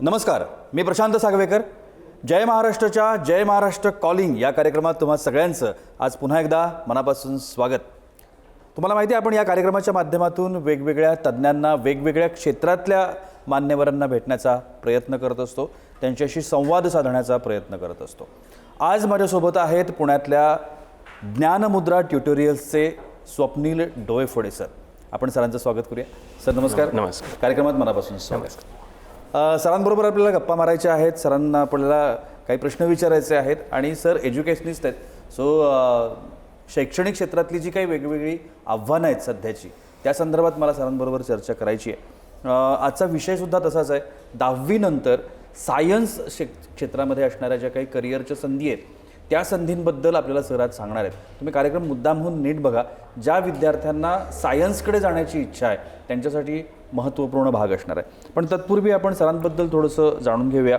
नमस्कार मी प्रशांत सागवेकर. जय महाराष्ट्रच्या जय महाराष्ट्र कॉलिंग या कार्यक्रमात तुम्हा सगळ्यांचं आज पुन्हा एकदा मनापासून स्वागत. तुम्हाला माहिती आहे आपण या कार्यक्रमाच्या माध्यमातून वेगवेगळ्या तज्ज्ञांना वेगवेगळ्या क्षेत्रातल्या मान्यवरांना भेटण्याचा प्रयत्न करत असतो. त्यांच्याशी संवाद साधण्याचा प्रयत्न करत असतो. आज माझ्यासोबत आहेत पुण्यातल्या ज्ञानमुद्रा ट्युटोरियल्सचे स्वप्नील डोयफोडे सर. आपण सरांचं स्वागत करूया. सर नमस्कार. नमस्कार. कार्यक्रमात मनापासून स्वागत. सरांबरोबर आपल्याला गप्पा मारायच्या आहेत. सरांना आपल्याला काही प्रश्न विचारायचे आहेत. आणि सर एज्युकेशनिस्ट आहेत. सो शैक्षणिक क्षेत्रातली जी काही वेगवेगळी आव्हानं आहेत सध्याची त्या संदर्भात मला सरांबरोबर चर्चा करायची आहे. आजचा विषयसुद्धा तसाच आहे. दहावीनंतर सायन्स क्षेत्रामध्ये असणाऱ्या ज्या काही करिअरच्या संधी आहेत त्या संधींबद्दल आपल्याला सर आज सांगणार आहेत. तुम्ही कार्यक्रम मुद्दामहून नीट बघा. ज्या विद्यार्थ्यांना सायन्सकडे जाण्याची इच्छा आहे त्यांच्यासाठी महत्त्वपूर्ण भाग असणार आहे. पण तत्पूर्वी आपण सरांबद्दल थोडंसं जाणून घेऊया.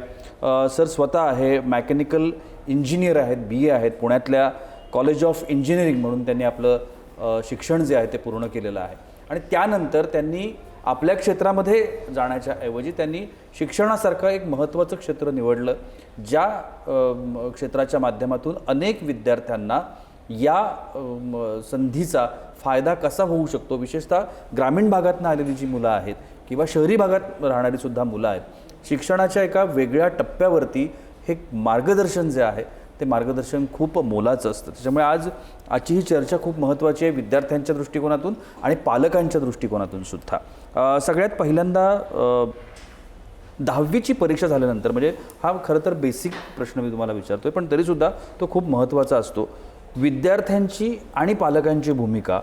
सर स्वतः आहे मॅकॅनिकल इंजिनियर आहेत बी ए आहेत पुण्यातल्या कॉलेज ऑफ इंजिनिअरिंग म्हणून त्यांनी आपलं शिक्षण जे आहे ते पूर्ण केलेलं आहे. आणि त्यानंतर त्यांनी आपल्या क्षेत्रामध्ये जाण्याच्या ऐवजी त्यांनी शिक्षणासारखं एक महत्त्वाचं क्षेत्र निवडलं ज्या क्षेत्राच्या माध्यमातून अनेक विद्यार्थ्यांना या म, संधीचा फायदा कसा होऊ शकतो? विशेषतः ग्रामीण भागातनं आलेली जी मुलं आहेत किंवा शहरी भागात राहणारी सुद्धा मुलं आहेत शिक्षणाच्या एका वेगळ्या टप्प्यावरती हे मार्गदर्शन जे आहे ते मार्गदर्शन खूप मोलाचं असतं. त्याच्यामुळे आज आजची ही चर्चा खूप महत्त्वाची आहे विद्यार्थ्यांच्या दृष्टिकोनातून आणि पालकांच्या दृष्टिकोनातून सुद्धा. सगळ्यात पहिल्यांदा दहावीची परीक्षा झाल्यानंतर म्हणजे हा खरं तर बेसिक प्रश्न मी तुम्हाला विचारतोय पण तरीसुद्धा तो खूप महत्त्वाचा असतो. विद्यार्थ्यांची आणि पालकांची भूमिका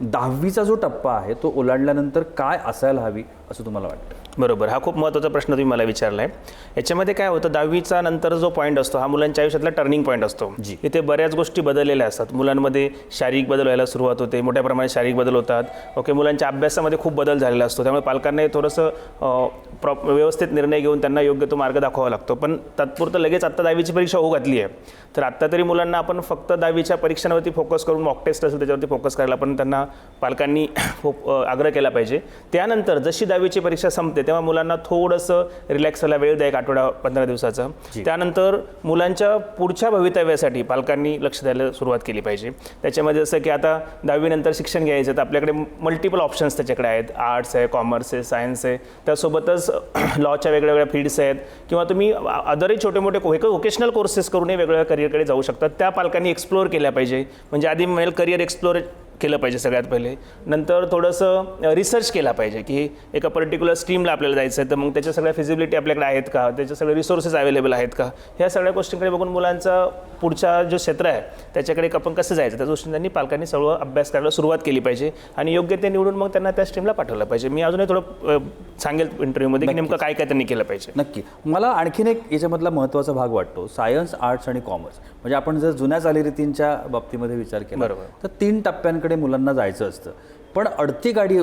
दहावीचा जो टप्पा आहे तो ओलांडल्यानंतर काय असायला हवी असं तुम्हाला वाटतं? बरोबर. हा खूप महत्त्वाचा प्रश्न तुम्ही मला विचारला आहे याच्यामध्ये काय होतं दहावीचा नंतर जो पॉईंट असतो हा मुलांच्या आयुष्यातला टर्निंग पॉईंट असतो. जी. इथे बऱ्याच गोष्टी बदललेल्या असतात. मुलांमध्ये शारीरिक बदल व्हायला सुरुवात होते मोठ्या प्रमाणात शारीरिक बदल होतात. ओके मुलांच्या अभ्यासामध्ये खूप बदल झालेला असतो. त्यामुळे पालकांना थोडंसं अं, प्रॉप व्यवस्थित निर्णय घेऊन त्यांना योग्य तो मार्ग दाखवावा लागतो. पण तात्पुरतं लगेच आत्ता दहावीची परीक्षा होऊ घातली आहे. तर आत्ता तरी मुलांना आपण फक्त दहावीच्या परीक्षांवरती फोकस करून मॉक टेस्ट असेल त्याच्यावरती फोकस करायला पण त्यांना पालकांनी खूप आग्रह केला पाहिजे. त्यानंतर जशी दहावीची परीक्षा संपते तेव्हा मुलांना थोडंसं रिलॅक्स व्हायला वेळ द्या एक आठवडा पंधरा दिवसाचा. त्यानंतर मुलांच्या पुढच्या भवितव्यासाठी पालकांनी लक्ष द्यायला सुरुवात केली पाहिजे. त्याच्यामध्ये जसं की आता दहावीनंतर शिक्षण घ्यायचं तर आपल्याकडे मल्टिपल ऑप्शन्स त्याच्याकडे आहेत. आर्ट्स आहे कॉमर्स आहे सायन्स आहे. त्यासोबतच लॉच्या वेगळ्या वेगळ्या फील्ड्स आहेत. किंवा तुम्ही अदरही छोटे मोठे वोकेशनल कोर्सेस करूनही वेगवेगळ्या करिअरकडे जाऊ शकतात त्या पालकांनी एक्सप्लोअर केल्या पाहिजे. म्हणजे आधी मेल करिअर एक्सप्लोर केलं पाहिजे सगळ्यात पहिले. नंतर थोडंसं रिसर्च केला पाहिजे की एका पर्टिक्युलर स्ट्रीमला आपल्याला जायचं आहे तर मग त्याच्या सगळ्या फिजिबिलिटी आपल्याकडे आहेत का? त्याचे सगळे रिसोर्सेस अवेलेबल आहेत का? ह्या सगळ्या गोष्टींकडे बघून मुलांचा पुढचा जो क्षेत्र आहे त्याच्याकडे आपण कसं जायचं? त्या गोष्टी त्यांनी पालकांनी सगळं अभ्यास करायला सुरुवात केली पाहिजे आणि योग्य ते निवडून मग त्यांना त्या स्ट्रीमला पाठवलं पाहिजे. मी अजूनही थोडं सांगेल इंटरव्ह्यूमध्ये की नेमकं काय काय त्यांनी केलं पाहिजे. नक्की. मला आणखीन एक याच्यामधला महत्त्वाचा भाग वाटतो. सायन्स आर्ट्स आणि कॉमर्स म्हणजे आपण जर जुन्या चालीरीतींच्या बाबतीमध्ये विचार केला बरोबर. तर तीन टप्प्यांकडे मुलांना जायचं असतं. पण अडती गाडी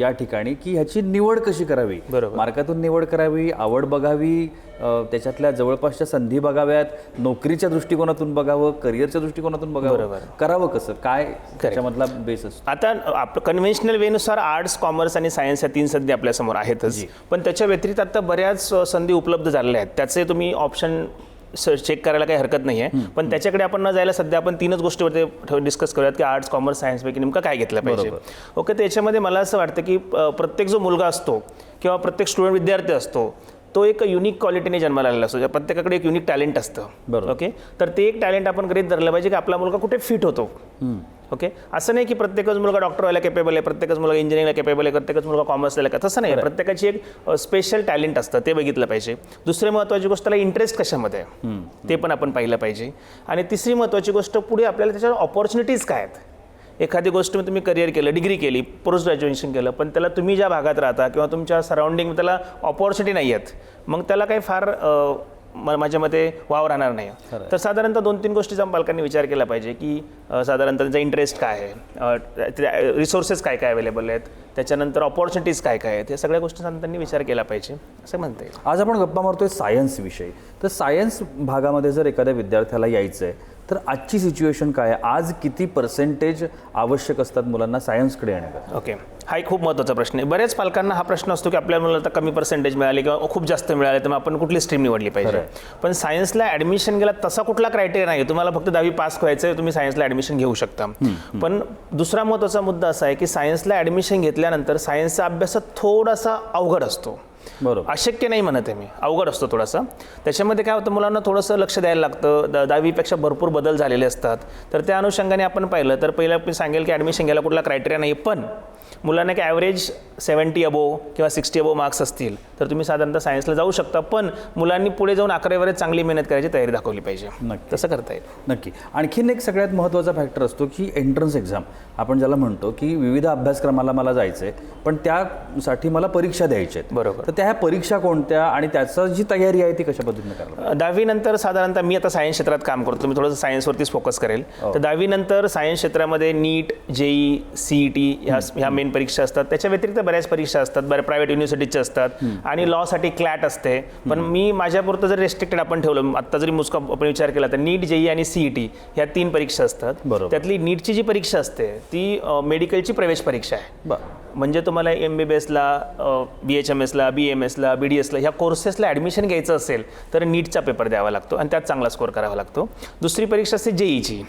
या ठिकाणी की ह्याची निवड कशी करावी? बरोबर. मार्कातून निवड करावी आवड बघावी त्याच्यातल्या जवळपासच्या संधी बघाव्यात नोकरीच्या दृष्टिकोनातून बघावं करिअरच्या दृष्टिकोनातून बघावं. करावं कसं? काय त्याच्यामधला बेस असतो? आता आपलं कन्व्हेन्शनल वेनुसार आर्ट्स कॉमर्स आणि सायन्स या तीन संधी आपल्यासमोर आहेतच. पण त्याच्या व्यतिरिक्त आता बऱ्याच संधी उपलब्ध झालेल्या आहेत. त्याचे तुम्ही ऑप्शन चेक करायला काही हरकत नाही आहे पण त्याच्याकडे आपण न जायला सध्या आपण तीनच गोष्टीवरती डिस्कस करूयात की आर्ट्स कॉमर्स सायन्सपैकी नेमकं काय घेतलं पाहिजे. ओके त्याच्यामध्ये मला असं वाटतं की प्रत्येक जो मुलगा असतो किंवा प्रत्येक स्टुडंट विद्यार्थी असतो तो एक युनिक क्वालिटीने जन्माला आलेला असतो. प्रत्येकाकडे एक युनिक टॅलेंट असतं. बरोबर. ओके तर ते एक टॅलेंट आपण गृहीत धरलं पाहिजे की आपला मुलगा कुठे फिट होतो. ओके? असं नाही की प्रत्येकच मुलगा डॉक्टर व्हायला केपेबल आहे प्रत्येकच मुलगा इंजिनिअरिंगला केपेबल आहे प्रत्येकच मुलगा कॉमर्सला का तसं नाही प्रत्येकाची एक स्पेशल टॅलेंट असतं ते बघितलं पाहिजे. दुसरी महत्त्वाची गोष्ट त्याला इंटरेस्ट कशामध्ये आहे? ते पण आपण पाहिलं पाहिजे. आणि तिसरी महत्त्वाची गोष्ट पुढे आपल्याला त्याच्यावर ऑपॉर्च्युनिटीज काय आहेत? एखादी गोष्ट तुम्ही करिअर केलं डिग्री केली पोस्ट ग्रॅज्युएशन केलं पण त्याला तुम्ही ज्या भागात राहता किंवा तुमच्या सराउंडिंग त्याला ऑपॉर्च्युनिटी नाही आहेत मग त्याला काही फार म- माझ्या मते वाव राहणार नाही. तर साधारणतः दोन तीन गोष्टीचा पालकांनी विचार केला पाहिजे की साधारणतः त्यांचा इंटरेस्ट काय आहे? रिसोर्सेस काय काय अवेलेबल आहेत? त्याच्यानंतर ऑपॉर्च्युनिटीज काय काय आहेत? या सगळ्या गोष्टींचा त्यांनी विचार केला पाहिजे असं म्हणता येईल. आज आपण गप्पा मारतोय सायन्स विषयी. तर सायन्स भागामध्ये जर एखाद्या विद्यार्थ्याला यायचं आहे तर आजची सिच्युएशन काय आहे? आज किती पर्सेंटेज आवश्यक असतात मुलांना सायन्सकडे येण्याकरता? ओके हा एक खूप महत्त्वाचा प्रश्न आहे. बऱ्याच पालकांना हा प्रश्न असतो की आपल्या मुलाला तर कमी पर्सेंटेज मिळाले किंवा खूप जास्त मिळाले तर मग आपण कुठली स्ट्रीम निवडली पाहिजे? पण सायन्सला ॲडमिशन गेला तसा कुठला क्रायटेरिया नाही तुम्हाला फक्त दहावी पास व्हायचं आहे तुम्ही सायन्सला ॲडमिशन घेऊ शकता. पण दुसरा महत्त्वाचा मुद्दा असा आहे की सायन्सला ॲडमिशन घेतल्यानंतर सायन्सचा अभ्यास थोडासा अवघड असतो. बरोबर. अशक्य नाही म्हणत आहे मी. अवघड असतो थोडासा. त्याच्यामध्ये काय होतं मुलांना थोडंसं लक्ष द्यायला लागतं. द दहावीपेक्षा भरपूर बदल झालेले असतात. तर त्या अनुषंगाने आपण पाहिलं तर पहिलं मी सांगेल की ॲडमिशन घ्यायला कुठला क्रायटेरिया नाही पण मुलांना की ॲव्हरेज सेवन्टी अबो किंवा सिक्स्टी अबो मार्क्स असतील तर तुम्ही साधारणतः सायन्सला जाऊ शकता. पण मुलांनी पुढे जाऊन अकरावीवरच चांगली मेहनत करायची तयारी दाखवली पाहिजे. नक्की. तसं करता येईल. नक्की. आणखीन एक सगळ्यात महत्त्वाचा फॅक्टर असतो की एंट्रन्स एक्झाम आपण ज्याला म्हणतो की विविध अभ्यासक्रमाला मला जायचं आहे पण त्यासाठी मला परीक्षा द्यायच्या आहेत. बरोबर. तर त्या ह्या परीक्षा कोणत्या आणि त्याचा जी तयारी आहे ती कशा पद्धतीने करायला दहावीनंतर साधारणतः मी आता सायन्स क्षेत्रात काम करतो. मी थोडंसं सायन्सवरतीच फोकस करेल. तर दहावीनंतर सायन्स क्षेत्रामध्ये नीट जेई सीई टी ह्या ह्या मेन परीक्षा असतात. त्याच्या व्यतिरिक्त बऱ्याच परीक्षा असतात. बऱ्या प्रायव्हेट युनिव्हर्सिटीच्या असतात. आणि लॉसाठी क्लॅट असते. पण मी माझ्यापुरतं जर रेस्ट्रिक्टेड आपण ठेवलं आत्ता जरी मुस्का आपण विचार केला तर नीट जेई आणि सीई टी ह्या तीन परीक्षा असतात. बरोबर. त्यातली नीटची जी परीक्षा असते ती मेडिकलची प्रवेश परीक्षा आहे. बरं. म्हणजे तुम्हाला एम बी बी एसला बी एच एम एसला बी एम एसला बी डी एसला ह्या कोर्सेसला ॲडमिशन घ्यायचं असेल तर नीटचा पेपर द्यावा लागतो आणि त्यात चांगला स्कोअर करावा लागतो. दुसरी परीक्षा असते जेईची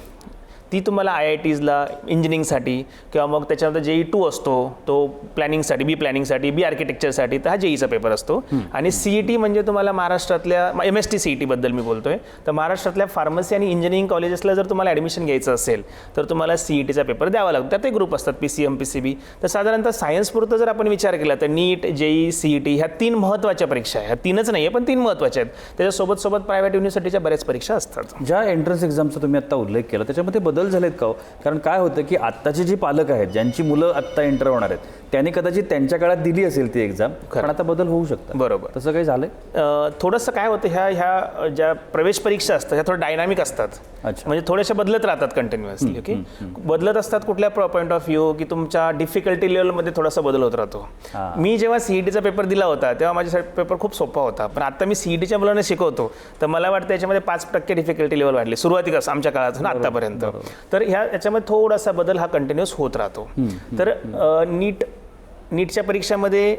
ती तुम्हाला आय आय टीजला इंजिनिअरिंगसाठी किंवा मग त्याच्यानंतर जेई टू असतो तो प्लॅनिंगसाठी बी प्लॅनिंगसाठी बी आर्किटेक्चरसाठी तर हा जेईचा पेपर असतो. आणि सी ई टी म्हणजे तुम्हाला महाराष्ट्रातल्या M S T C E टीबद्दल मी बोलतोय. तर महाराष्ट्रातल्या फार्मसी आणि इंजिनिअरिंग कॉलेजेसला जर तुम्हाला ॲडमिशन घ्यायचं असेल तर तुम्हाला सी ई टीचा पेपर द्यावा लागतो. त्यातही ग्रुप असतात P C M P C B तर साधारणतः सायन्सपुरतं जर आपण विचार केला तर NEET JEE C E T ह्या तीन महत्त्वाच्या परीक्षा आहे ह्या तीनच नाही आहे पण तीन महत्त्वाच्या आहेत. त्याच्यासोबत सोबत प्रायव्हेट युनिव्हर्सिटीच्या बऱ्याच परीक्षा असतात. ज्या एंट्रन्स एक्झामचा तुम्ही आता उल्लेख केला त्याच्यामध्ये बदल झालेत का हो? कारण काय होतं की आत्ताचे जी पालक आहेत ज्यांची मुलं आत्ता एंटर होणार आहेत त्यांनी कदाचित त्यांच्या काळात दिली असेल ती एक्झाम पण आता बदल होऊ शकतात. बरोबर. तसं काही झालंय? थोडंसं काय होतं ह्या ह्या ज्या प्रवेश परीक्षा असतात ह्या थोड्या डायनामिक असतात. अच्छा. म्हणजे थोड्याशा बदलत राहतात कंटिन्युअसली ओके बदलत असतात कुठल्या पॉईंट ऑफ व्ह्यू की तुमच्या डिफिकल्टी लेवलमध्ये थोडासा बदल होत राहतो. मी जेव्हा सीईटीचा पेपर दिला होता तेव्हा माझ्यासाठी पेपर खूप सोपा होता. पण आता मी सीईटीच्या मुलांना शिकवतो तर मला वाटतं याच्यामध्ये पाच टक्के डिफिकल्टी लेवल वाढली. सुरुवातीला आमच्या काळात ना आतापर्यंत. तर ह्या याच्यामध्ये थोडासा बदल हा कंटिन्युअस होत राहतो. तर नीट नीटच्या परीक्षामध्ये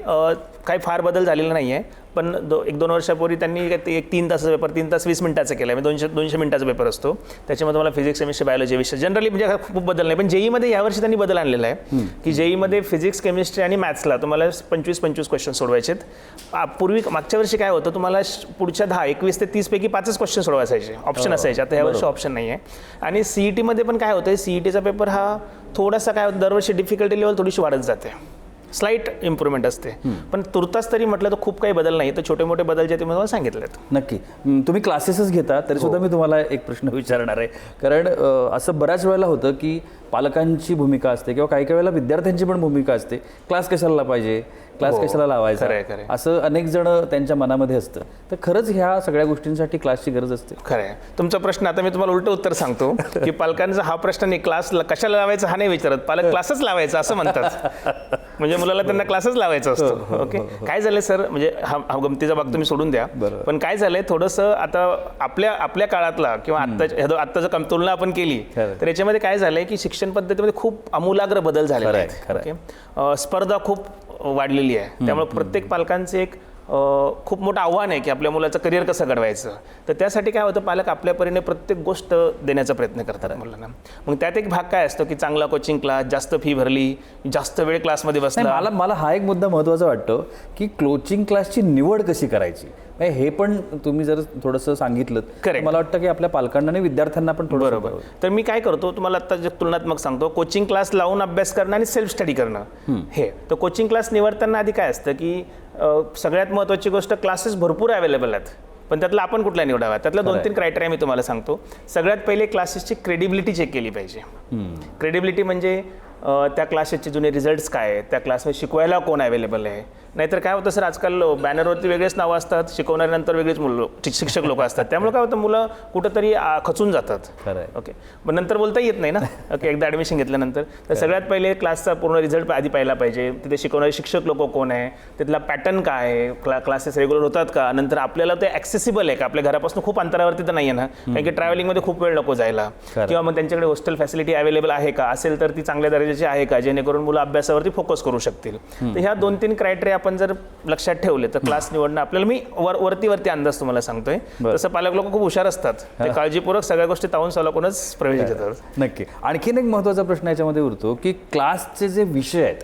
काही फार बदल झालेला नाही आहे पण दो एक दोन वर्षापूर्वी त्यांनी एक तीन तासाचा पेपर तीन तास वीस मिनिटाचा केला म्हणजे दोनशे दोनशे मिनिटाचा पेपर असतो. त्याच्यामध्ये मला फिजिक्स केमिस्ट्री बायोलॉजी विषय जनरली म्हणजे हा खूप बदल नाही. पण जेईमध्ये यावर्षी त्यांनी बदल आणलेला आहे. की जेईमध्ये फिजिक्स केमिस्ट्री आणि मॅथ्सला तुम्हाला पंचवीस पंचवीस क्वेश्चन सोडवायचे आहेत पूर्वी मागच्या वर्षी काय होतं तुम्हाला पुढच्या दहा एकवीस ते तीसपैकी पाचच क्वेश्चन सोडवायचे. ऑप्शन असायचे. आता यावर्षी ऑप्शन नाही आहे आणि सी ई टीमध्ये पण काय होतं सी ई टीचा पेपर हा थोडासा काय दरवर्षी डिफिकल्टी लेवल थोडीशी वाढत जाते. स्लाईट इम्प्रूव्हमेंट असते. पण तुर्तास तरी म्हटलं तर खूप काही बदल नाही. तर छोटे मोठे बदल जे तुम्ही मला सांगितलेत. नक्की. हं, तुम्ही क्लासेसच घेता तरी सुद्धा मी तुम्हाला एक प्रश्न विचारणार आहे. कारण असं बऱ्याच वेळेला होतं की पालकांची भूमिका असते किंवा काही काही वेळेला विद्यार्थ्यांची पण भूमिका असते. क्लास कशाला पाहिजे क्लास कशाला लावायचा. असं अनेक जण त्यांच्या मनामध्ये असतं. तर खरंच ह्या सगळ्या गोष्टींसाठी क्लासची गरज असते. खरं तुमचा प्रश्न आता मी तुम्हाला उलटं उत्तर सांगतो की पालकांचा हा प्रश्न नाही क्लास कशाला लावायचा हा नाही विचारत. पालक क्लासच लावायचा असं म्हणतात. म्हणजे मुलाला त्यांना क्लासच लावायचा असतो. ओके? काय झालंय सर? म्हणजे हा हा गमतीचा भाग तुम्ही सोडून द्या. पण काय झालंय थोडंसं आता आपल्या आपल्या काळातला किंवा आत्ताच्या आत्ताचं कम तुलना आपण केली. तर याच्यामध्ये काय झालंय की शिक्षण पद्धतीमध्ये खूप आमूलाग्र बदल झालेले आहे, स्पर्धा खूप वाढलेली आहे. त्यामुळे प्रत्येक पालकांचे एक खूप मोठं आव्हान आहे की आपल्या मुलाचं करिअर कसं घडवायचं. तर त्यासाठी काय होतं पालक आपल्या परीने प्रत्येक गोष्ट देण्याचा प्रयत्न करतात मुलांना. मग त्यात एक भाग काय असतो की चांगला कोचिंग क्लास जास्त फी भरली जास्त वेळ क्लासमध्ये बसला. मला मला हा एक मुद्दा महत्त्वाचा वाटतो की कोचिंग क्लासची निवड कशी करायची? हे पण तुम्ही जर थोडंसं सांगितलं तर Correct. मला वाटतं की आपल्या पालकांना आणि विद्यार्थ्यांना पण थोडं बरोबर. तर मी काय करतो तुम्हाला आता जे तुलनात्मक सांगतो कोचिंग क्लास लावून अभ्यास करणं आणि सेल्फ स्टडी करणं. हे. तर कोचिंग क्लास निवडताना आधी काय असतं की सगळ्यात महत्त्वाची गोष्ट क्लासेस भरपूर अवेलेबल आहेत. पण त्यातला आपण कुठला निवडावा? त्यातल्या दोन तीन क्रायटेरिया मी तुम्हाला सांगतो. सगळ्यात पहिले क्लासेसची क्रेडिबिलिटी चेक केली पाहिजे. क्रेडिबिलिटी म्हणजे त्या क्लासेसचे जुने रिझल्ट्स काय आहेत? त्या क्लासमध्ये शिकवायला कोण अवेलेबल आहे? नाहीतर काय होतं सर आजकाल बॅनरवरती वेगळेच नावं असतात शिकवणाऱ्यानंतर वेगळेच मुलं शिक- शिक्षक लोक असतात. त्यामुळे काय होतं मुलं कुठंतरी खचून जातात. खरं ओके. पण नंतर बोलता येत नाही ना? ओके एकदा ॲडमिशन घेतल्यानंतर. तर सगळ्यात पहिले क्लासचा पूर्ण रिझल्ट आधी पाहिला पाहिजे. तिथे शिकवणारे शिक्षक लोक कोण आहे? तिथला पॅटर्न काय आहे? क्ला क्लासेस रेग्युलर होतात का? नंतर आपल्याला ते ॲक्सेसिबल आहे का? आपल्या घरापासून खूप अंतरावरती तर नाही आहे ना कारण की ट्रॅव्हलिंगमध्ये खूप वेळ नको जायला. किंवा मग त्यांच्याकडे हॉस्टेल फॅसिलिटी अवेलेबल आहे का? असेल तर ती चांगल्या दर्जाची आहे का? जेणेकरून मुलं अभ्यासावरती फोकस करू शकतील. तर ह्या दोन तीन क्रायटेरिया आपण जर लक्षात ठेवले तर क्लास निवडणं आपल्याला मी वर वरती वरती अंदाज तुम्हाला सांगतोय. तसं पालक लोक खूप हुशार असतात. ते काळजीपूर्वक सगळ्या गोष्टी तावून सवलकूनच प्रवेश घेतात नक्की. आणखीन एक महत्त्वाचा प्रश्न याच्यामध्ये उरतो की क्लासचे जे विषय आहेत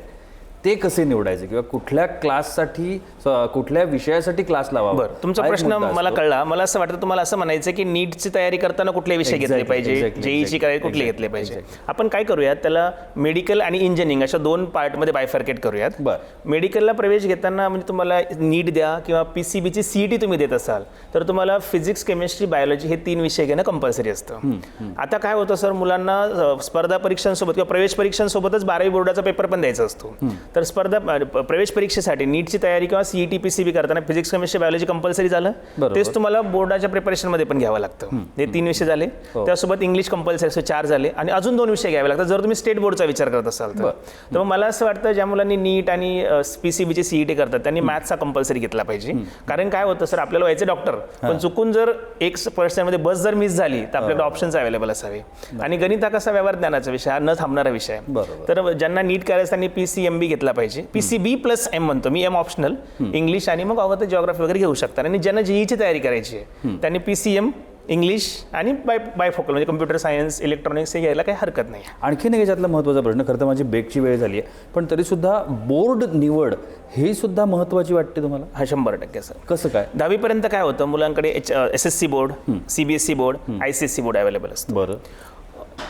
ते कसे निवडायचे किंवा कुठल्या क्लाससाठी कुठल्या विषयासाठी क्लास लावा बरं तुमचा प्रश्न मला कळला. मला असं वाटतं तुम्हाला असं म्हणायचं की नीटची तयारी करताना कुठले विषय घेतले पाहिजे? जेईची करायची कुठले घेतले पाहिजे? आपण काय करूयात? त्याला मेडिकल आणि इंजिनिअरिंग अशा दोन पार्टमध्ये बायफर्केट करूयात. बरं. मेडिकलला प्रवेश घेताना म्हणजे तुम्हाला नीट द्या किंवा पी सी बीची सी टी तुम्ही देत असाल तर तुम्हाला फिजिक्स केमिस्ट्री बायोलॉजी हे तीन विषय घेणं कंपल्सरी असतं. आता काय होतं सर? मुलांना स्पर्धा परीक्षांसोबत किंवा प्रवेश परीक्षांसोबतच बारावी बोर्डाचा पेपर पण द्यायचा असतो. तर स्पर्धा प्रवेश परीक्षेसाठी नीटची तयारी किंवा C T P C B करताना फिजिक्स केमिस्ट्री बायोलॉजी कंपल्सरी झालं. तेच तुम्हाला बोर्डाच्या प्रिपरेशनमध्ये पण घ्यावं लागतं. हे तीन विषय झाले. त्यासोबत इंग्लिश कंपल्सरी असे चार झाले आणि अजून दोन विषय घ्यावे लागतात. जर तुम्ही स्टेट बोर्डचा विचार करत असाल तर. तर मला असं वाटतं ज्या मुलांनी नीट आणि पी सी बीची सीईटी करतात त्यांनी मॅथ्सचा कंपल्सरी घेतला पाहिजे. कारण काय होतं सर आपल्याला व्हायचं डॉक्टर पण चुकून जर एक पर्सेंटमध्ये बस जर मिस झाली तर आपल्याकडे ऑप्शन्स अवेलेबल असावे. आणि गणित हा कसा व्यवहार ज्ञानाचा विषय हा न थांबणारा विषय. तर ज्यांना नीट करायचं त्यांनी पी सी एम बी घेतला पाहिजे. P C B plus M म्हणतो मी एम ऑप्शनल इंग्लिश आणि मग हवं तर जिओग्राफी वगैरे घेऊ शकतात आणि ज्यांना जेईची तयारी करायची आहे त्यांनी पी सी एम इंग्लिश आणि बाय बायफोकल म्हणजे कम्प्युटर सायन्स इलेक्ट्रॉनिक्स हे घ्यायला काही हरकत नाही. आणखीन एक याच्यातला महत्त्वाचा प्रश्न खरं तर माझी ब्रेकची वेळ झाली आहे पण तरीसुद्धा बोर्ड निवड ही सुद्धा महत्त्वाची वाटते तुम्हाला? हा शंभर टक्के सर. कसं काय? दहावीपर्यंत काय होतं? मुलांकडे H S S C board C B S C board I C S C board available असतं. बरं.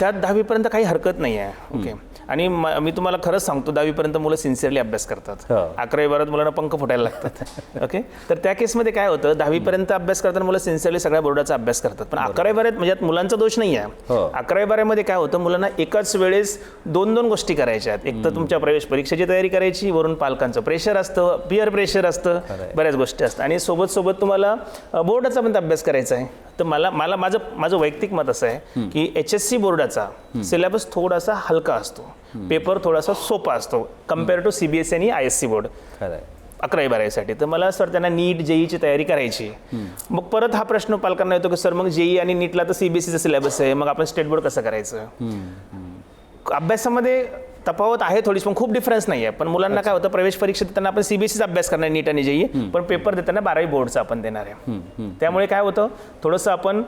त्यात दहावीपर्यंत काही हरकत नाही आहे ओके आणि म- तुम्हाला खरंच सांगतो दहावीपर्यंत मुलं सिन्सिअरली अभ्यास करतात. हो. अकरावी बारात मुलांना पंख फुटायला लागतात. ओके तर त्या केसमध्ये काय होतं दहावीपर्यंत अभ्यास करताना मुलं सिन्सिअरली सगळ्या बोर्डाचा अभ्यास करतात. पण अकरावी बारात म्हणजे यात मुलांचा दोष नाही आहे हो. अकरावी बारामध्ये काय होतं मुलांना एकाच वेळेस दोन दोन गोष्टी करायच्या आहेत. एक तर तुमच्या प्रवेश परीक्षेची तयारी करायची वरून पालकांचं प्रेशर असतं पिअर प्रेशर असतं बऱ्याच गोष्टी असतात. आणि सोबत सोबत तुम्हाला बोर्डाचा पण अभ्यास करायचा आहे. तर मला मला माझं माझं वैयक्तिक मत असं आहे की एच एस सी बोर्डाचा सिलेबस थोडासा हलका असतो. पेपर थोडासा सोपा असतो. Compare to C B S आणि आय एस सी बोर्ड अकरावी बारावीसाठी तर मला वाटतं त्यांना नीट जेईची तयारी करायची. मग परत हा प्रश्न पालकांना येतो की सर मग जेई आणि नीटला तर सीबीएसईचा सिलेबस आहे. मग आपण स्टेट बोर्ड कसं करायचं? अभ्यासामध्ये तफावत आहे थोडीच पण खूप डिफरन्स नाही आहे पण मुलांना काय होतं प्रवेश परीक्षा देताना आपण सीबीएसईचा अभ्यास करणार नीट आणि जेई पण पेपर देताना बारावी बोर्डचा आपण देणार आहे. त्यामुळे काय होतं थोडंसं आपण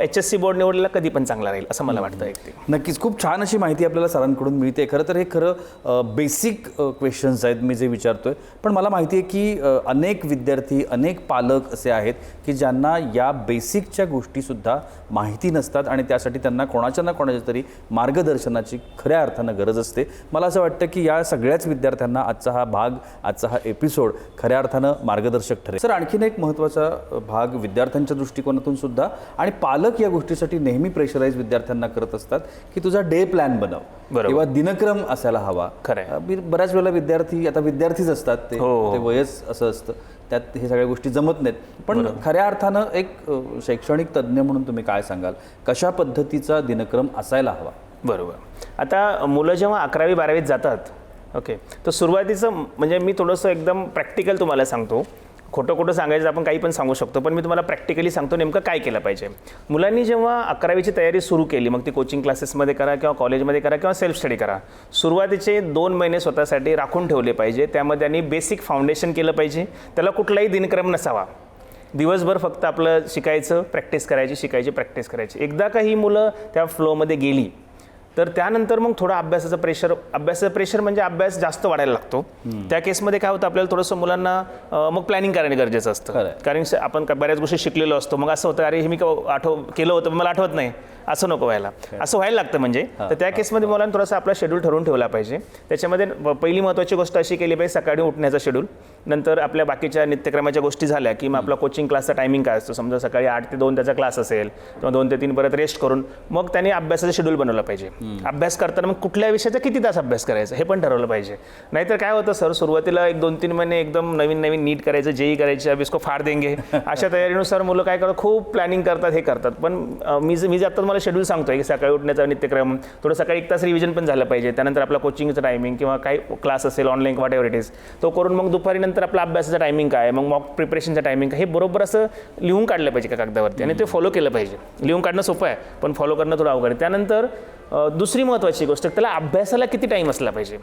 एच एस सी बोर्ड निवडलेला कधी पण चांगला राहील असं मला वाटतं एक ते. नक्कीच. खूप छान अशी माहिती आपल्याला सरांकडून मिळते. खरं तर हे खरं बेसिक क्वेश्चन्स आहेत मी जे विचारतोय. पण मला माहिती आहे की अनेक विद्यार्थी अनेक पालक असे आहेत की ज्यांना या बेसिकच्या गोष्टीसुद्धा माहिती नसतात आणि त्यासाठी त्यांना कोणाच्या ना कोणाच्या तरी मार्गदर्शनाची खऱ्या अर्थानं गरज असते. मला असं वाटतं की या सगळ्याच विद्यार्थ्यांना आजचा हा भाग आजचा हा एपिसोड खऱ्या अर्थानं मार्गदर्शक ठरेल. सर आणखीन एक महत्त्वाचा भाग विद्यार्थ्यांच्या दृष्टिकोनातून सुद्धा आणि पालक या गोष्टीसाठी नेहमी प्रेशराईज विद्यार्थ्यांना करत असतात की तुझा डे प्लॅन बनव. किंवा दिनक्रम असायला हवा. बी- बऱ्याच वेळेला विद्यार्थी आता विद्यार्थीच असतात ते. हो. ते वयच असं असतं. त्यात हे सगळ्या गोष्टी जमत नाहीत. पण खऱ्या अर्थानं एक शैक्षणिक तज्ज्ञ म्हणून तुम्ही काय सांगाल? कशा पद्धतीचा दिनक्रम असायला हवा? बरोबर. आता मुलं जेव्हा अकरावी बारावीत जातात ओके तर सुरुवातीचं म्हणजे मी थोडंसं एकदम प्रॅक्टिकल तुम्हाला सांगतो. खोटं खोटं सांगायचं आपण काही पण सांगू शकतो पण मी तुम्हाला प्रॅक्टिकली सांगतो नेमकं काय केलं पाहिजे. मुलांनी जेव्हा अकरावीची तयारी सुरू केली मग ती कोचिंग क्लासेसमध्ये करा किंवा कॉलेजमध्ये करा किंवा सेल्फ स्टडी करा सुरुवातीचे दोन महिने स्वतःसाठी राखून ठेवले पाहिजे. त्यामध्ये त्यांनी बेसिक फाउंडेशन केलं पाहिजे. त्याला कुठलाही दिनक्रम नसावा. दिवसभर फक्त आपलं शिकायचं प्रॅक्टिस करायची शिकायची प्रॅक्टिस करायची. एकदा का ही मुलं त्या फ्लोमध्ये गेली तर त्यानंतर मग थोडं अभ्यासाचं प्रेशर अभ्यासाचं प्रेशर म्हणजे अभ्यास जास्त वाढायला लागतो. त्या केसमध्ये काय होतं आपल्याला थोडंसं मुलांना मग प्लॅनिंग करणं गरजेचं असतं. कारण आपण बऱ्याच गोष्टी शिकलेलो असतो. मग असं होतं अरे हे मी आठव केलं होतं मला आठवत नाही. असं नको व्हायला. असं व्हायला लागतं म्हणजे. तर त्या केसमध्ये मुलांना थोडासा आपला शेड्यूल ठरवून ठेवला पाहिजे. त्याच्यामध्ये पहिली महत्त्वाची गोष्ट अशी केली पाहिजे सकाळी उठण्याचा शेड्यूल नंतर आपल्या बाकीच्या नित्यक्रमाच्या गोष्टी झाल्या की मग आपला कोचिंग क्लासचा टायमिंग काय असतो. समजा सकाळी आठ ते दोन त्याचा क्लास असेल किंवा दोन ते तीन परत रेस्ट करून मग त्याने अभ्यासाचं शेड्यूल बनवलं पाहिजे. अभ्यास करताना मग कुठल्या विषयाचा किती तास अभ्यास करायचा? हे पण ठरवलं पाहिजे. नाहीतर काय होतं सर सुरुवातीला एक दोन तीन महिने एकदम नवीन नवीन नीट करायचं जेई करायची अब इसको फाड देंगे. अशा तयारीनुसार मुलं काय करतात खूप प्लॅनिंग करतात हे करतात. पण मी मी जे आता तुम्हाला शेड्यूल सांगतोय की सकाळी उठण्याचा नित्यक्रम थोडं सकाळी एक तास रिव्हिजन पण झालं पाहिजे. त्यानंतर आपला कोचिंगचं टायमिंग किंवा काही क्लास असेल ऑनलाईन वाट एव्हर इट इज तो करून मग दुपारी नंतर आपला अभ्यासाचा टायमिंग काय मग मॉक प्रिपरेशनचं टायमिंग काय हे बरोबर असं लिहून काढलं पाहिजे का कागदावरती. आणि ते फॉलो केलं पाहिजे. लिहून काढणं सोपं आहे पण फॉलो करणं थोडं अवघड आहे. त्यानंतर दुसरी महत्त्वाची गोष्ट त्याला अभ्यासाला किती टाईम असला पाहिजे?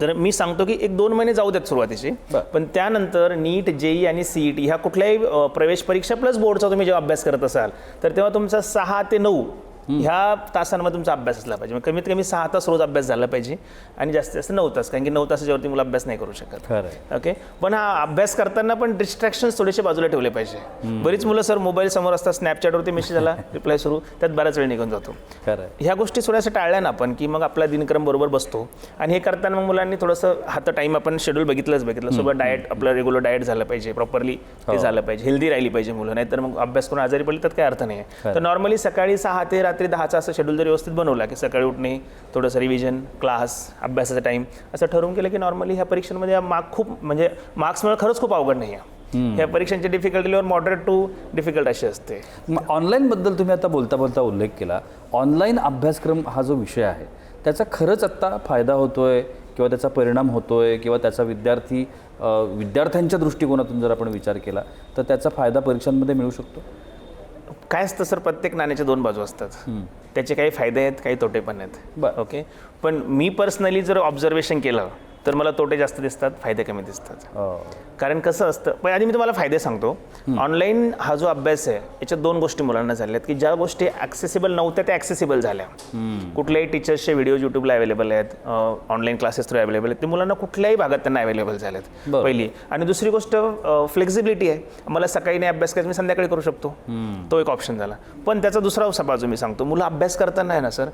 तर मी सांगतो की एक दोन महिने जाऊ द्यात सुरुवातीचे. पण त्यानंतर नीट जेई आणि सीईटी ह्या कुठल्याही प्रवेश परीक्षा प्लस बोर्डचा तुम्ही जेव्हा अभ्यास करत असाल तर तेव्हा तुमचा सहा ते नऊ ह्या तासांमध्ये तुमचा अभ्यास असला पाहिजे. कमीत कमी सहा तास रोज अभ्यास झाला पाहिजे आणि जास्तीत जास्त नऊ तास कारण की नऊ तासाच्यावरती मुलं अभ्यास नाही करू शकत. ओके पण हा अभ्यास करताना पण डिस्ट्रॅक्शन्स थोडेसे बाजूला ठेवले पाहिजे. बरीच मुलं सर मोबाईल समोर असतात स्नॅपचॅटवरती मेसेज आला रिप्लाय सुरू त्यात बराच वेळ निघून जातो. ह्या गोष्टी थोड्याशा टाळल्या ना आपण की मग आपला दिनक्रम बरोबर बसतो. आणि हे करताना मग मुलांनी थोडंसं हात टाईम आपण शेड्यूल बघितलंच बघितलं. सोबत डाएट आपलं रेग्युलर डाएट झालं पाहिजे प्रॉपरली ते झालं पाहिजे. हेल्दी राहिली पाहिजे मुलं नाहीतर मग अभ्यास करून आजारी पडली तर काही अर्थ नाही तर नॉर्मली सकाळी सहा ते रात्री दहाचा असं शेड्यूल जर व्यवस्थित बनवला की सकाळी उठणे थोडंसं रिव्हिजन क्लास अभ्यासाचा टाईम असं ठरवून केलं की नॉर्मली ह्या परीक्षांमध्ये मार्क खूप म्हणजे मार्क्स मिळणं खरंच खूप अवघड नाही आहे ह्या परीक्षांची difficulty level moderate to difficult अशी असते. ऑनलाईनबद्दल तुम्ही आता बोलता बोलता उल्लेख केला. ऑनलाईन अभ्यासक्रम हा जो विषय आहे त्याचा खरंच आत्ता फायदा होतोय किंवा त्याचा परिणाम होतोय किंवा त्याचा विद्यार्थी विद्यार्थ्यांच्या दृष्टिकोनातून जर आपण विचार केला तर त्याचा फायदा परीक्षांमध्ये मिळू शकतो? काय असतं सर प्रत्येक नाण्याच्या दोन बाजू असतात. त्याचे काही फायदे आहेत काही तोटे पण आहेत. बरं. ओके पण मी पर्सनली जर ऑब्झर्वेशन केलं तर मला तोटे जास्त दिसतात फायदे कमी दिसतात. अ, कारण कसं असतं पण आधी मी तुम्हाला फायदे सांगतो. ऑनलाईन हा जो अभ्यास आहे याच्यात दोन गोष्टी मुलांना झाल्यात की ज्या गोष्टी ॲक्सेसिबल नव्हत्या त्या ॲक्सेसिबल झाल्या. कुठल्याही टीचर्सचे व्हिडिओ यूट्यूबला अवेलेबल आहेत ऑनलाईन क्लासेस थ्रू अवेलेबल आहेत ते मुलांना कुठल्याही भागात त्यांना अवेलेबल बरं. पहिली. आणि दुसरी गोष्ट फ्लेक्झिबिलिटी आहे. मला सकाळी नाही अभ्यास करायचा मी संध्याकाळी करू शकतो. तो एक ऑप्शन झाला. पण त्याचा दुसरा बाजू मी सांगतो. मुलं अभ्यास करताना आहे ना सर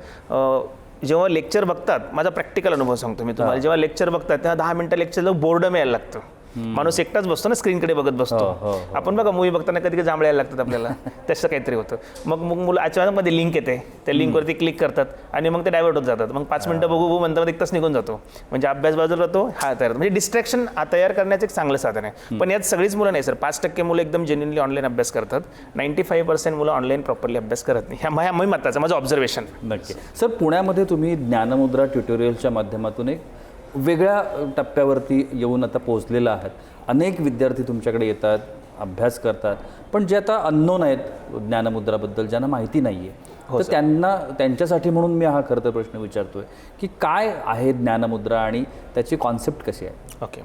जेव्हा लेक्चर बघतात माझा प्रॅक्टिकल अनुभव सांगतो मी तुम्हाला. जेव्हा लेक्चर बघतात तेव्हा दहा मिनिटं लेक्चरला बोर्डम यायला लागतं. माणूस एकटाच बसतो ना स्क्रीनकडे बघत हो, बसतो हो, आपण बघा मूवी बघताना कधी कधी जांभळे यायला लागतात आपल्याला. तसं काहीतरी होतं. मग मग मुलं अचानक मध्ये लिंक येते. त्या लिंकवरती क्लिक करतात आणि मग ते डायव्हर्ट होत जातात. मग पाच मिनिटं बघू बघू म्हणता एक तास निघून जातो. म्हणजे अभ्यास बाजूला राहतो हा तयार म्हणजे डिस्ट्रॅक्शन तयार करण्याचं एक चांगलं साधन आहे. पण यात सगळीच मुलं नाही सर. पाच टक्के मुलं एकदम जेन्युनली ऑनलाईन अभ्यास करतात. नाईन्टी फाईव्ह पर्सेंट मुलं ऑनलाईन प्रॉपरली अभ्यास करत नाही. ह्या माझ्या मताचं माझं ऑब्झर्वेशन नक्की. सर पुण्यामध्ये तुम्ही ज्ञानमुद्रा ट्युटोरियलच्या माध्यमातून एक वेगळ्या टप्प्यावरती येऊन आता पोहोचलेला आहात. अनेक विद्यार्थी तुमच्याकडे येतात अभ्यास करतात पण जे आता अननोन आहेत ज्ञानमुद्राबद्दल ज्यांना माहिती नाही आहे तर त्यांना त्यांच्यासाठी म्हणून मी हा खरं तर प्रश्न विचारतोय की काय आहे ज्ञानमुद्रा आणि त्याची कॉन्सेप्ट कशी आहे? ओके.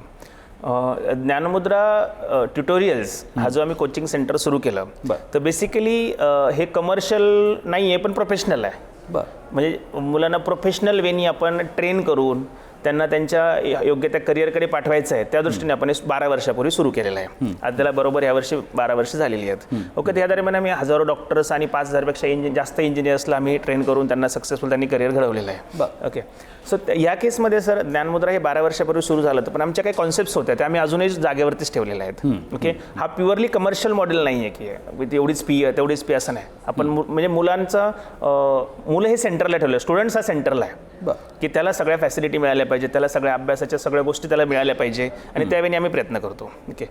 ज्ञानमुद्रा ट्युटोरियल्स हा जो आम्ही कोचिंग सेंटर सुरू केलं बरं. तर बेसिकली हे कमर्शियल नाही आहे पण प्रोफेशनल आहे. बरं. म्हणजे मुलांना प्रोफेशनल वेनी आपण ट्रेन करून त्यांना त्यांच्या योग्य त्या करिअरकडे पाठवायचं आहे. त्या दृष्टीने आपण बारा वर्षापूर्वी सुरू केलेलं आहे. आज त्याला बरोबर यावर्षी बारा वर्ष झालेली आहेत. ओके त्या दरम्यान आम्ही हजारो डॉक्टर्स आणि पाच हजारपेक्षा इंजिन जास्त इंजिनियर्सला आम्ही ट्रेन करून त्यांना सक्सेसफुल त्यांनी करिअर घडवलेलं आहे. ओके. सो या केसमध्ये सर ज्ञानमुद्रा हे बारा वर्षापूर्वी सुरू झालं होतं पण आमच्या काही कॉन्सेप्ट्स होत्या त्या आम्ही अजूनही जागेवरतीच ठेवलेल्या आहेत. ओके? हा प्युअरली कमर्शियल मॉडेल नाही आहे की with एवढीच फी आहे तेवढीच फी असं नाही. आपण म्हणजे मुलांचं मुलं हे सेंटरला ठेवलं स्टुडंट्स हा सेंटरला आहे. की त्याला सगळ्या फॅसिलिटी मिळाल्या पाहिजे त्याला सगळ्या अभ्यासाच्या सगळ्या गोष्टी त्याला मिळाल्या पाहिजे आणि त्यावेळी आम्ही प्रयत्न करतो. ओके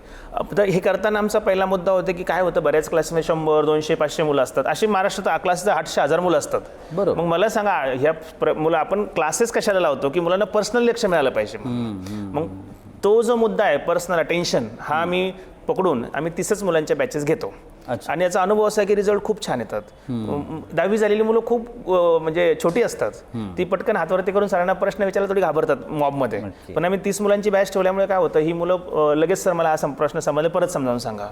तर हे करताना आमचा पहिला मुद्दा होता की काय होतं बऱ्याच क्लासमध्ये शंभर दोनशे पाचशे मुलं असतात. अशी महाराष्ट्रात क्लासचं आठशे हजार मुलं असतात. बरोबर. मग मला सांगा ह्या प्र- मुलं आपण क्लासेस कशाला लावतो की मुलांना पर्सनल लक्ष मिळालं पाहिजे? मग तो जो मुद्दा आहे पर्सनल अटेन्शन हा आम्ही पकडून आम्ही तीसच मुलांच्या बॅचेस घेतो. आणि याचा अनुभव असा की रिझल्ट खूप छान येतात. दहावी झालेली मुलं खूप म्हणजे छोटी असतात. ती पटकन हातवरती करून सरांना प्रश्न विचारायला थोडी घाबरतात मॉबमध्ये. पण आम्ही तीस मुलांची बॅच ठेवल्यामुळे काय होतं ही मुलं लगेच सर मला हा प्रश्न समजले परत समजावून सांगा.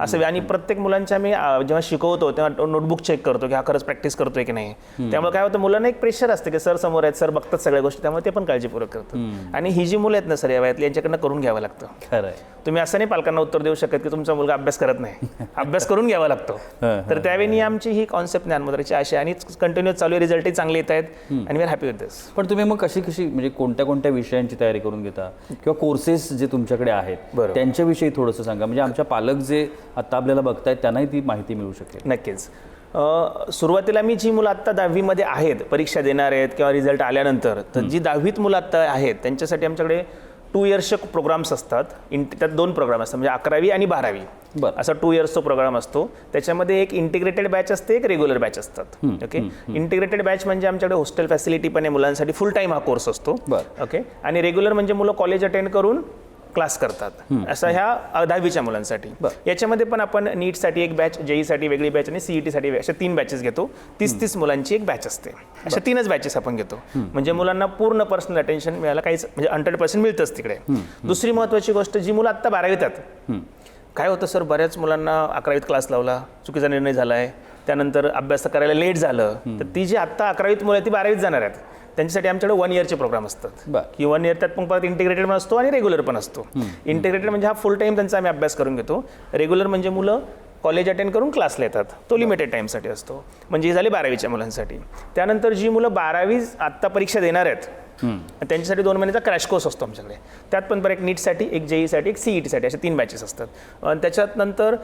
असं आणि प्रत्येक मुलांच्या मी अ, जेव्हा शिकवतो तेव्हा नोटबुक चेक करतो की हा खरंच प्रॅक्टिस करतोय की नाही. त्यामुळे काय होतं मुलांना एक प्रेशर असते की सर समोर आहेत सर बघतात सगळ्या गोष्टी त्यामुळे ते पण काळजीपूर्वक करतात. आणि ही जी मुलं आहेत ना सर या वयातली यांच्याकडनं करून घ्यावं लागतं. तुम्ही असं नाही पालकांना उत्तर देऊ शकत की तुमचा मुलगा अभ्यास करत नाही. अभ्यास करून घ्यावा लागतो. तर त्यावेळी आमची ही कॉन्सेप्ट ज्ञानमुद्राची अशी आणि कंटिन्युअस चालू आहे रिझल्टही चांगले येत आहेत आणि we are happy with this पण तुम्ही मग कशी कशी म्हणजे कोणत्या कोणत्या विषयांची तयारी करून घेता? किंवा कोर्सेस जे तुमच्याकडे आहेत. त्यांच्याविषयी थोडंसं सांगा. म्हणजे आमच्या पालक जे आता आपल्याला बघतायत त्यांनाही ती माहिती मिळू शकेल. नक्कीच. सुरुवातीला मी जी मुलं आत्ता दहावीमध्ये आहेत परीक्षा देणार आहेत किंवा रिझल्ट आल्यानंतर तर जी दहावीत मुलं आत्ता आहेत त्यांच्यासाठी आमच्याकडे टू इयर्सचे प्रोग्राम्स असतात. इन त्यात दोन प्रोग्राम असतात म्हणजे अकरावी आणि बारावी. बरं. असा टू इयर्सचा प्रोग्राम असतो. त्याच्यामध्ये एक इंटिग्रेटेड बॅच असते एक रेग्युलर बॅच असतात. ओके इंटिग्रेटेड बॅच म्हणजे आमच्याकडे हॉस्टेल फॅसिलिटी पण आहे मुलांसाठी. फुल टाईम हा कोर्स असतो. ओके आणि रेग्युलर म्हणजे मुलं कॉलेज अटेंड करून क्लास करतात. असं ह्या दहावीच्या मुलांसाठी. याच्यामध्ये पण आपण नीटसाठी एक बॅच जेईसाठी वेगळी बॅच आणि सीईटीसाठी अशा तीन बॅचेस घेतो. तीस तीस मुलांची एक बॅच असते. अशा तीनच बॅचेस आपण घेतो. म्हणजे मुलांना पूर्ण पर्सनल अटेन्शन मिळायला काहीच म्हणजे हंड्रेड पर्सेंट मिळतंच तिकडे. दुसरी महत्त्वाची गोष्ट जी मुलं आत्ता बारावीत आहेत. काय होतं सर बऱ्याच मुलांना अकरावीत क्लास लावला चुकीचा निर्णय झाला आहे त्यानंतर अभ्यास करायला लेट झालं. तर ती जी आत्ता अकरावीत मुलं आहेत ती बारावीत जाणार आहेत. त्यांच्यासाठी आमच्याकडे वन इयरचे प्रोग्राम असतात. की वन इयर त्यात पण परत इंटिग्रेटेड पण असतो आणि रेग्युलर पण असतो. इंटिग्रेटेड म्हणजे हा फुल टाईम त्यांचा आम्ही अभ्यास करून घेतो. रेग्युलर म्हणजे मुलं कॉलेज अटेंड करून क्लासला येतात तो लिमिटेड टाईमसाठी असतो. म्हणजे ही झाली बारावीच्या मुलांसाठी. त्यानंतर जी मुलं बारावी आत्ता परीक्षा देणार आहेत त्यांच्यासाठी दोन महिन्याचा क्रॅश कोर्स असतो आमच्याकडे. त्यात पण बरं एक नीटसाठी एक जेईसाठी एक सीईटीसाठी अशा तीन बॅचेस असतात. आणि त्याच्यात नंतर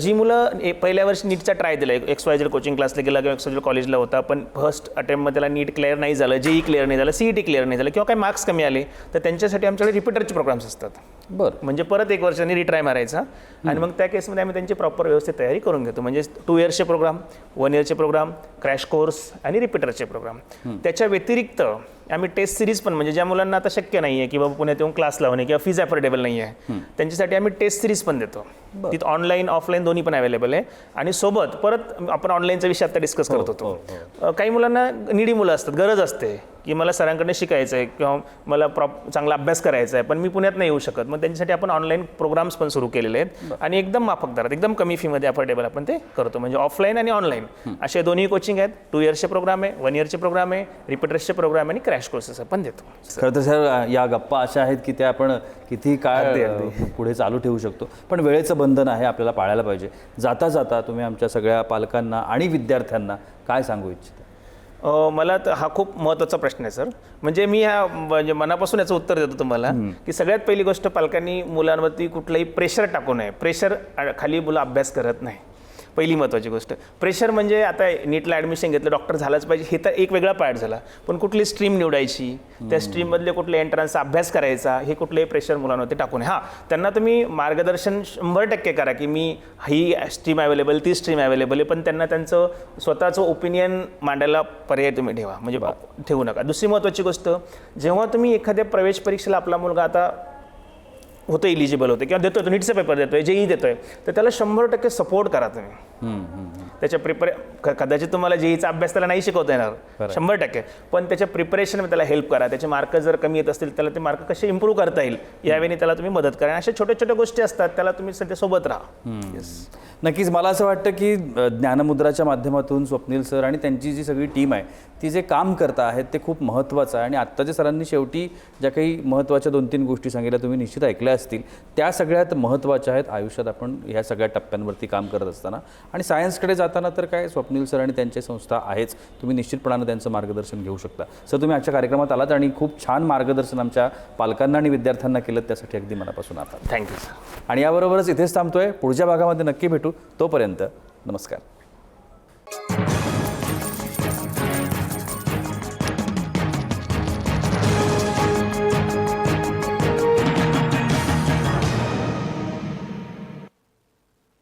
जी मुलं पहिल्या वर्षी नीटचा ट्राय दिला एक्स वाय झेड कोचिंग क्लासला गेला किंवा एक्स वाय कॉलेजला होता पण फर्स्ट अटेम्प्टमध्ये त्याला नीट क्लिअर नाही झालं जेई क्लिअर नाही झालं सीईटी क्लिअर नाही झालं किंवा काही मार्क्स कमी आले तर त्यांच्यासाठी आमच्याकडे रिपीटरचे प्रोग्राम्स असतात. बरं. म्हणजे परत एक वर्षांनी रिट्राय मारायचा आणि मग त्या केसमध्ये आम्ही त्यांची प्रॉपर व्यवस्थित तयारी करून घेतो. म्हणजे टू इयर्सचे प्रोग्राम वन इयरचे प्रोग्राम क्रॅश कोर्स आणि रिपीटरचे प्रोग्राम त्याच्या व्यतिरिक्त आम्ही टेस्ट सिरीज पण म्हणजे ज्या मुलांना आता शक्य नाही आहे की बाबा पुण्यात येऊन क्लास लावणे किंवा फीज अफोर्डेबल नाही आहे त्यांच्यासाठी आम्ही टेस्ट सिरीज पण देतो. तिथं ऑनलाईन ऑफलाईन दोन्ही पण अवेलेबल आहे. आणि सोबत परत आपण ऑनलाईनचा विषय आता डिस्कस करत होतो. अ, काही मुलांना निडी मुलं असतात गरज असते. की मला सरांकडे शिकायचं आहे किंवा मला प्रॉप चांगला अभ्यास करायचा आहे पण मी पुण्यात नाही येऊ शकत. मग त्यांच्यासाठी आपण ऑनलाईन प्रोग्राम्स पण सुरू केलेले आहेत आणि एकदम माफक दरात एकदम कमी फीमध्ये अफोर्डेबल आपण ते करतो. म्हणजे ऑफलाईन आणि ऑनलाईन. असे दोन्ही कोचिंग आहेत. टू इयर्सचे प्रोग्राम आहे वन इयरचे प्रोग्राम आहे रिपीटर्सचे प्रोग्राम आणि क्रॅश कोर्सेस आपण देतो. खरं तर सर या गप्पा अशा आहेत की त्या आपण किती काळ पुढे चालू ठेवू शकतो. पण वेळेचं बंधन आहे आपल्याला पाळायला पाहिजे. जाता जाता तुम्ही आमच्या सगळ्या पालकांना आणि विद्यार्थ्यांना काय सांगू इच्छिता? मला तर हा खूप महत्त्वाचा प्रश्न आहे सर. म्हणजे मी ह्या म्हणजे मनापासून याचं उत्तर देतो तुम्हाला की सगळ्यात पहिली गोष्ट पालकांनी मुलांवरती कुठलंही प्रेशर टाकू नये. प्रेशर खाली मुलं अभ्यास करत नाही. पहिली महत्त्वाची गोष्ट. प्रेशर म्हणजे आता नीटला ॲडमिशन घेतलं डॉक्टर झालाच पाहिजे हे तर एक वेगळा पार्ट झाला. पण कुठली स्ट्रीम निवडायची? त्या स्ट्रीममधले कुठले एंट्रन्सचा अभ्यास करायचा हे कुठलेही प्रेशर मुलांवरती टाकू नये हां त्यांना तुम्ही मार्गदर्शन शंभर टक्के करा की मी ही स्ट्रीम अवेलेबल ती स्ट्रीम अवेलेबल आहे पण त्यांना त्यांचं स्वतःचं ओपिनियन मांडायला पर्याय तुम्ही ठेवा. म्हणजे ठेवू नका. दुसरी महत्त्वाची गोष्ट जेव्हा तुम्ही एखाद्या प्रवेश परीक्षेला आपला मुलगा आता होतं इलिजिबल होते. किंवा देतोय तो नीटचा पेपर देतोय जेई देतोय. तर त्याला शंभर टक्के सपोर्ट करा तुम्ही. त्याच्या प्रिपरे क- कदाचित तुम्हाला जेईचा अभ्यास त्याला नाही शिकवता येणार. शंभर टक्के. पण त्याच्या प्रिपरेशनमध्ये त्याला हेल्प करा. त्याचे मार्क जर कमी येत असतील त्याला ते मार्क कसे इम्प्रूव्ह करता येईल यावेळी त्याला तुम्ही मदत करा. आणि अशा छोट्या छोट्या गोष्टी असतात त्याला तुम्ही सध्या सोबत राहा. Yes. नक्कीच मला असं वाटतं की अ, ज्ञानमुद्राच्या माध्यमातून स्वप्नील सर आणि त्यांची जी सगळी टीम आहे ती जे काम करता आहेत ते खूप महत्त्वाचं आहे. आणि आत्ताच्या सरांनी शेवटी ज्या काही महत्त्वाच्या दोन तीन गोष्टी सांगितल्या तुम्ही निश्चित ऐकल्या असतील त्या सगळ्यात महत्त्वाच्या आहेत आयुष्यात आपण ह्या सगळ्या टप्प्यांवरती काम करत असताना. आणि सायन्सकडे जाताना तर काय स्वप्नील सर आणि त्यांची संस्था आहेच. तुम्ही निश्चितपणानं त्यांचं मार्गदर्शन घेऊ शकता. सर तुम्ही आजच्या कार्यक्रमात आलात आणि खूप छान मार्गदर्शन आमच्या पालकांना आणि विद्यार्थ्यांना केलं त्यासाठी अगदी मनापासून आभार. थँक्यू सर आणि याबरोबरच इथेच थांबतोय. पुढच्या भागामध्ये नक्की भेटू. तोपर्यंत नमस्कार.